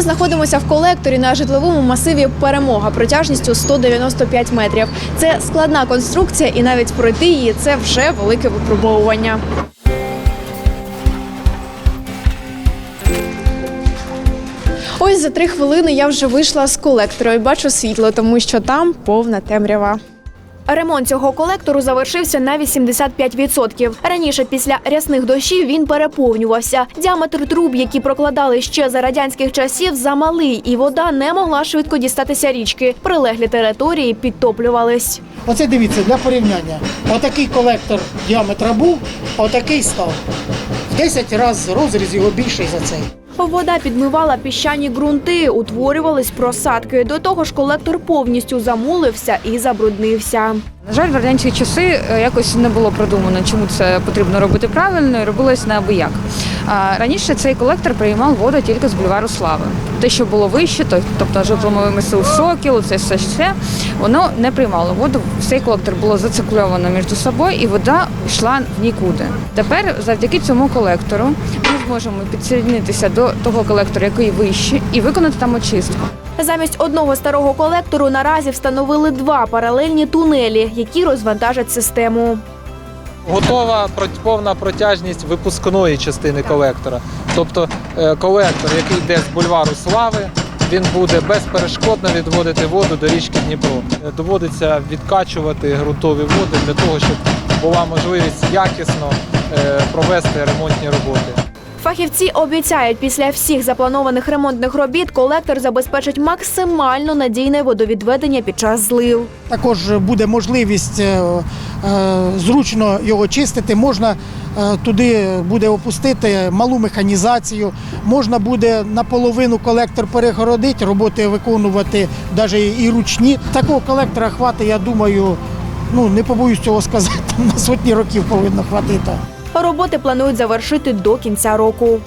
Знаходимося в колекторі на житловому масиві Перемога протяжністю 195 метрів. Це складна конструкція, і навіть пройти її це вже велике випробовування. Ось за три хвилини я вже вийшла з колектора і бачу світло, тому що там повна темрява. Ремонт цього колектору завершився на 85%. Раніше після рясних дощів він переповнювався. Діаметр труб, які прокладали ще за радянських часів, замалий, і вода не могла швидко дістатися річки. Прилеглі території підтоплювались. Оце дивіться для порівняння. Отакий колектор діаметра був, отакий став. В 10 разів розріз його більший за цей. Вода підмивала піщані ґрунти, утворювались просадки. До того ж, колектор повністю замулився і забруднився. На жаль, в радянські часи е, якось не було продумано, чому це потрібно робити правильно, і робилось неабияк. Раніше цей колектор приймав воду тільки з бульвару Слави. Те, що було вище, то- тобто житломовий масив Сокіл, це все все, воно не приймало воду. Цей колектор було зацикльовано між собою, і вода йшла в нікуди. Тепер, завдяки цьому колектору, ми зможемо підсоединитися до того колектора, який вище, і виконати там очистку. Замість одного старого колектору наразі встановили два паралельні тунелі, які розвантажать систему. Готова повна протяжність випускної частини колектора. Тобто е, колектор, який йде з бульвару Слави, він буде безперешкодно відводити воду до річки Дніпро. Е, Доводиться відкачувати ґрунтові води для того, щоб була можливість якісно е, провести ремонтні роботи. Фахівці обіцяють, після всіх запланованих ремонтних робіт колектор забезпечить максимально надійне водовідведення під час злив. Також буде можливість е, е, зручно його чистити. Можна е, туди буде опустити малу механізацію, можна буде наполовину колектор перегородити, роботи виконувати навіть і ручні. Такого колектора хватить, я думаю, ну не побоюсь цього сказати, на сотні років повинно хватити. Роботи планують завершити до кінця року.